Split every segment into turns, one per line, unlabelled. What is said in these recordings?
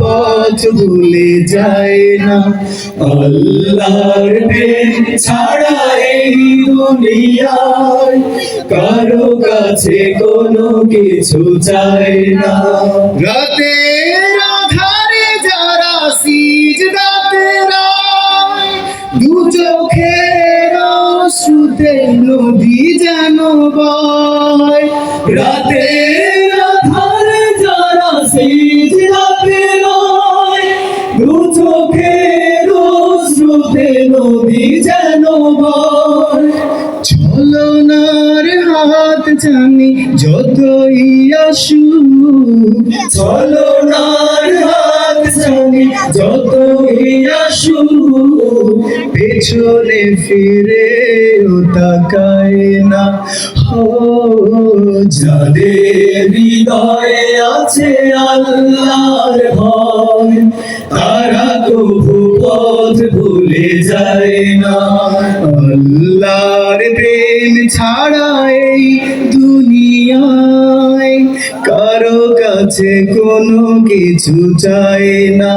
পথ ভুলে যায় না। আল্লাহর প্রেম ছাড়া এই দুনিয়ায় কারও কাছে কোনো কিছু চায় না। রাতের আধারে যারা সিজদাতে রায়, দু চোখের শ্রুতে নদী যেন বয়। রাতের চোখের শ্রুতে নদী যেন বয় ছলনার হাত জানি যতই আসুক ছলনার হাত জানি যতই আসুক পেছনে ফিরে তাকায় না। হো যাদের হৃদয়ে আছে আল্লাহর ভয় পথ ভুলে যায় না। আল্লাহর প্রেম ছাড়া এই দুনিয়ায় কারও কাছে কোনো কিছু চায় না।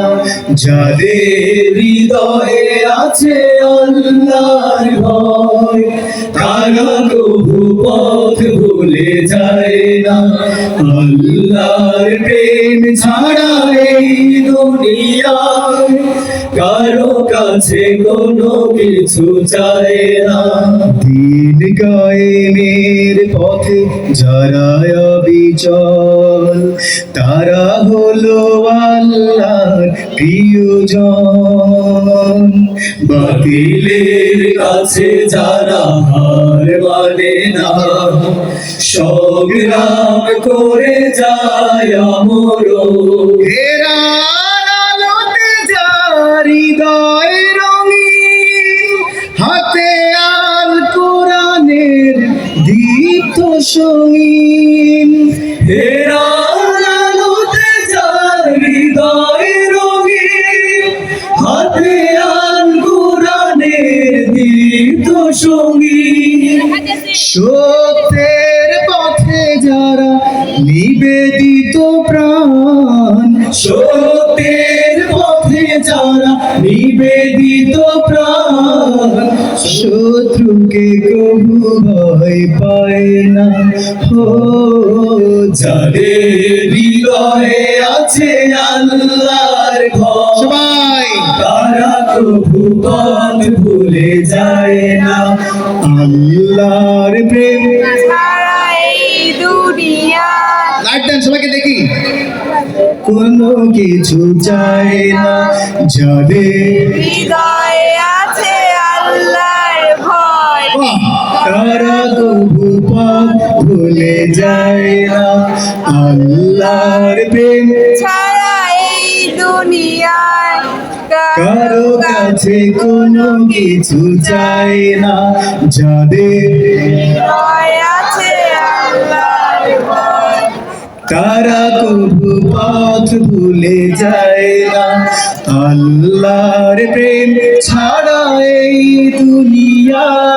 যাদের হৃদয়ে আছে আল্লাহর ভয়, তারা কবু পথ ভুলে যায় না। আল্লাহর প্রেম ছাড়া এই দুনিয়ায় কারও কাছে কোনো কিছু চায় না। দিন গায়েনের পথে যারা অবিচল তারা হলো আল্লাহর প্রিয়জন। বাতিলের কাছে যারা হার মানে না সংগ্রাম করে যায় আমর আলোতে দীপ্ত সঙ্গীন সত্যের পথে যারা নিবেদিত প্রাণ সত্যের পথে যারা নিবেদিত প্রাণ শত্রুকে কবু ভয় পায় না। হো যাদের হৃদয়ে আছে আল্লাহর ভয় সবাই। তারা কবু পথ ভুলে যায় না। আল্লাহর প্রেম। লাইট দেন সবাইকে দেখি। কোনো কিছু চায় না। যাদের
হৃদয়ে আছে আল্লাহর ভয়
তারা তবু পথ ভুলে যায় না আল্লাহর প্রেম
ছাড়া এই দুনিয়ায়
কারও কাছে কোনো কিছু চায় না। যাদের
আছে
তারা কবু পথ ভুলে যায় না। আল্লাহর প্রেম ছাড়া এই দুনিয়ায়